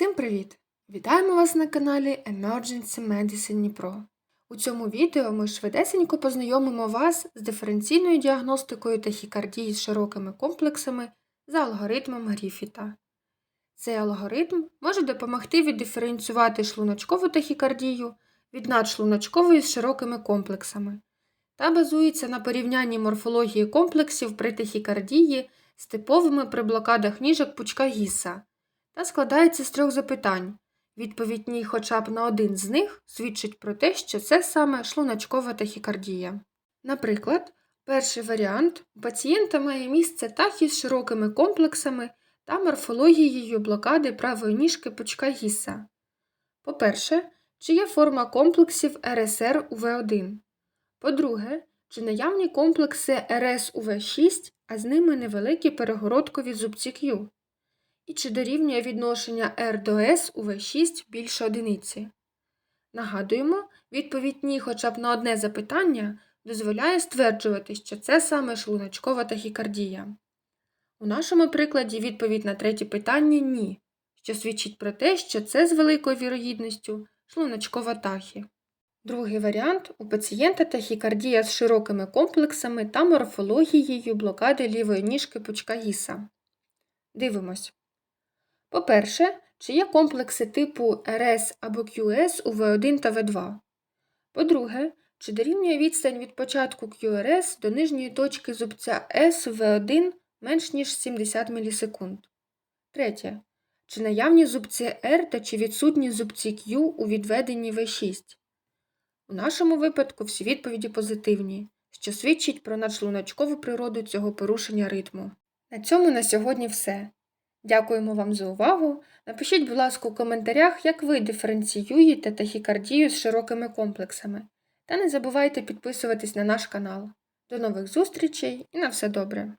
Всім привіт! Вітаємо вас на каналі Emergency Medicine Дніпро. У цьому відео ми швидесенько познайомимо вас з диференційною діагностикою тахікардії з широкими комплексами за алгоритмом Гріфіта. Цей алгоритм може допомогти віддиференціювати шлуночкову тахікардію від надшлуночкової з широкими комплексами та базується на порівнянні морфології комплексів при тахікардії з типовими при блокадах ніжок пучка Гіса та складається з трьох запитань. Відповідь ні хоча б на один з них свідчить про те, що це саме шлуночкова тахікардія. Наприклад, перший варіант у пацієнта має місце тахі з широкими комплексами та морфологією блокади правої ніжки пучка Гіса. По-перше, чи є форма комплексів РСР у В1. По-друге, чи наявні комплекси РС у В6, а з ними невеликі перегородкові зубці Q і чи дорівнює відношення R до S у V6 більше одиниці. Нагадуємо, відповідь ні хоча б на одне запитання дозволяє стверджувати, що це саме шлуночкова тахікардія. У нашому прикладі відповідь на третє питання ні, що свідчить про те, що це з великою вірогідністю шлуночкова тахі. Другий варіант у пацієнта тахікардія з широкими комплексами та морфологією блокади лівої ніжки пучка гіса. Дивимось. По-перше, чи є комплекси типу RS або QS у V1 та V2. По-друге, чи дорівнює відстань від початку QRS до нижньої точки зубця S в V1 менш ніж 70 мілісекунд. Третє. Чи наявні зубці R та чи відсутні зубці Q у відведенні V6. У нашому випадку всі відповіді позитивні, що свідчить про надшлуночкову природу цього порушення ритму. На цьому на сьогодні все. Дякуємо вам за увагу. Напишіть, будь ласка, у коментарях, як ви диференціюєте тахікардію з широкими комплексами. Та не забувайте підписуватись на наш канал. До нових зустрічей і на все добре!